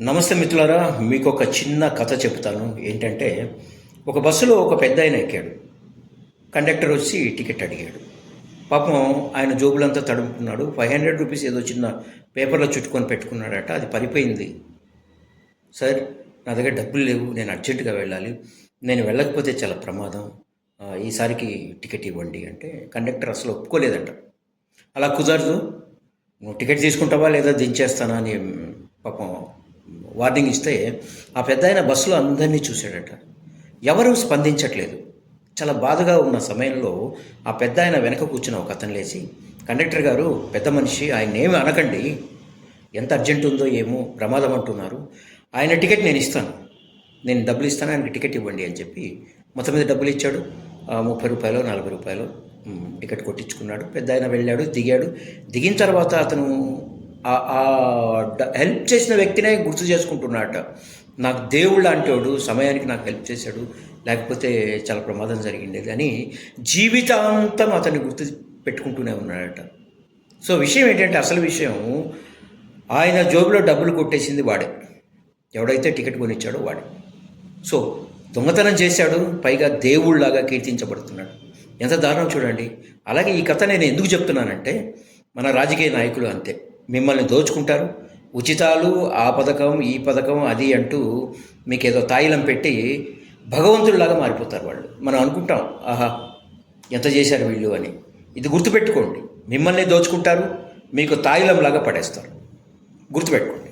నమస్తే మిత్రులారా మీకు ఒక చిన్న కథ చెప్తాను ఏంటంటే ఒక బస్సులో ఒక పెద్ద ఆయన ఎక్కాడు. కండక్టర్ వచ్చి టికెట్ అడిగాడు. పాపం ఆయన జోబులంతా తడుముకున్నాడు. ఫైవ్ హండ్రెడ్ రూపీస్ ఏదో చిన్న పేపర్లో చుట్టుకొని పెట్టుకున్నాడట. అది పడిపోయింది సార్ నా దగ్గర డబ్బులు లేవు. నేను అర్జెంటుగా వెళ్ళాలి. నేను వెళ్ళకపోతే చాలా ప్రమాదం. ఈసారికి టికెట్ ఇవ్వండి అంటే కండక్టర్ అసలు ఒప్పుకోలేదంట. అలా కుదరదు. నువ్వు టికెట్ తీసుకుంటావా లేదా దించేస్తానా అని పాపం వార్నింగ్ ఇస్తే ఆ పెద్ద ఆయన బస్సులో అందరినీ చూశాడట. ఎవరూ స్పందించట్లేదు. చాలా బాధగా ఉన్న సమయంలో ఆ పెద్ద ఆయన వెనక కూర్చున్న ఒక అతను లేచి కండక్టర్ గారు పెద్ద మనిషి ఆయన ఏమి అనకండి. ఎంత అర్జెంట్ ఉందో ఏమో ప్రమాదం అంటున్నారు. ఆయన టికెట్ నేను ఇస్తాను. నేను డబ్బులు ఇస్తాను ఆయనకి టికెట్ ఇవ్వండి అని చెప్పి మొత్తం మీద డబ్బులు ఇచ్చాడు. ముప్పై రూపాయలు నలభై రూపాయలు టికెట్ కొట్టించుకున్నాడు. పెద్ద ఆయన వెళ్ళాడు దిగాడు. దిగిన తర్వాత అతను హెల్ప్ చేసిన వ్యక్తినే గుర్తు చేసుకుంటున్నాడట. నాకు దేవుడు అంటాడు సమయానికి నాకు హెల్ప్ చేశాడు లేకపోతే చాలా ప్రమాదం జరిగింది అని జీవితాంతం అతన్ని గుర్తు పెట్టుకుంటూనే ఉన్నాడట. సో విషయం ఏంటంటే అసలు విషయం ఆయన జోబులో డబ్బులు కొట్టేసింది వాడే. ఎవడైతే టికెట్ కొనిచ్చాడో వాడే. సో దొంగతనం చేశాడు పైగా దేవుళ్ళాగా కీర్తించబడుతున్నాడు. ఎంత దారుణం చూడండి. అలాగే ఈ కథ నేను ఎందుకు చెప్తున్నానంటే మన రాజకీయ నాయకులు అంతే. మిమ్మల్ని దోచుకుంటారు. ఉచితాలు ఆ పథకం ఈ పథకం అది అంటూ మీకు ఏదో తాయిలం పెట్టి భగవంతుడిలాగా మారిపోతారు వాళ్ళు. మనం అనుకుంటాం ఆహా ఎంత చేశారు వీళ్ళు అని. ఇది గుర్తుపెట్టుకోండి. మిమ్మల్ని దోచుకుంటారు మీకు తాయిలంలాగా పడేస్తారు. గుర్తుపెట్టుకోండి.